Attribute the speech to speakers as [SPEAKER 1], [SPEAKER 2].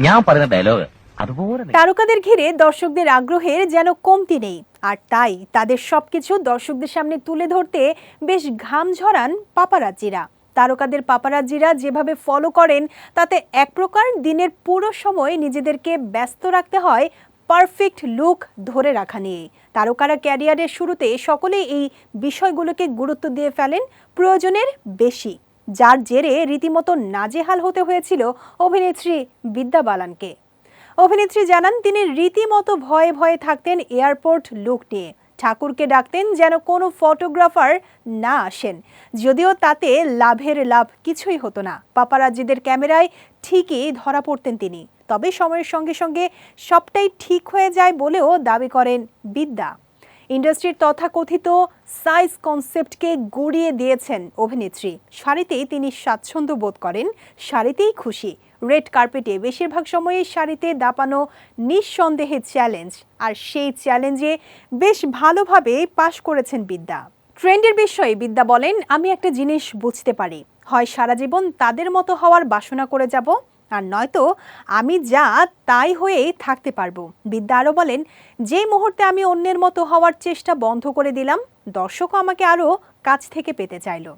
[SPEAKER 1] ഞാൻ പറയുന്ന ഡയലോഗ് അതുപോലെ നീ-
[SPEAKER 2] তারকাদের ঘিরে দর্শকদের আগ্রহের যেন কমতি নেই আর তাই তাদের সবকিছু দর্শকদের সামনে তুলে ধরতে বেশ ঘাম ঝরান পাপারাজ্জিরা তারকাদের পাপারাজ্জিরা যেভাবে ফলো করেন তাতে এক প্রকার দিনের পুরো সময় নিজেদেরকে ব্যস্ত রাখতে হয় পারফেক্ট লুক ধরে রাখা নিয়ে তারকারা ক্যারিয়ারের শুরুতে সকলেই এই বিষয়গুলোকে গুরুত্ব দিয়ে ফেলেন প্রয়োজনের বেশি যার জেরে রীতিমতো নাজেহাল হতে হয়েছিল অভিনেত্রী বিদ্যা বালানকে। অভিনেত্রী জানান, তিনি রীতিমতো ভয়ে ভয়ে থাকতেন এয়ারপোর্ট লুক নিয়ে। ঠাকুরকে ডাকতেন যেন কোনো ফটোগ্রাফার না আসেন, যদিও তাতে লাভের লাভ কিছুই হতো না। পাপারাজ্জিদের ক্যামেরায় ঠিকই ধরা পড়তেন তিনি, তবে সময়ের সঙ্গে সঙ্গে সবটাই ঠিক হয়ে যায় বলেও দাবি করেন বিদ্যা। ইন্ডাস্ট্রির তথাকথিত সাইজ কনসেপ্টকে গড়িয়ে দিয়েছেন অভিনেত্রী। শাড়িতেই তিনি স্বাচ্ছন্দ্য বোধ করেন, শাড়িতেই খুশি। রেড কার্পেটে বেশিরভাগ সময়ে শাড়িতে দাপানো নিঃসন্দেহে চ্যালেঞ্জ, আর সেই চ্যালেঞ্জে বেশ ভালোভাবে পাশ করেছেন বিদ্যা। ট্রেন্ডের বিষয়ে বিদ্যা বলেন, আমি একটা জিনিস বুঝতে পারি। হয় সারা জীবন তাদের মতো হওয়ার বাসনা করে যাব আর নয়তো আমি যা তাই হয়েই থাকতে পারব। বিদ্যা আরও বলেন, যে মুহূর্তে আমি অন্যের মতো হওয়ার চেষ্টা বন্ধ করে দিলাম, দর্শকও আমাকে আরও কাছ থেকে পেতে চাইলো।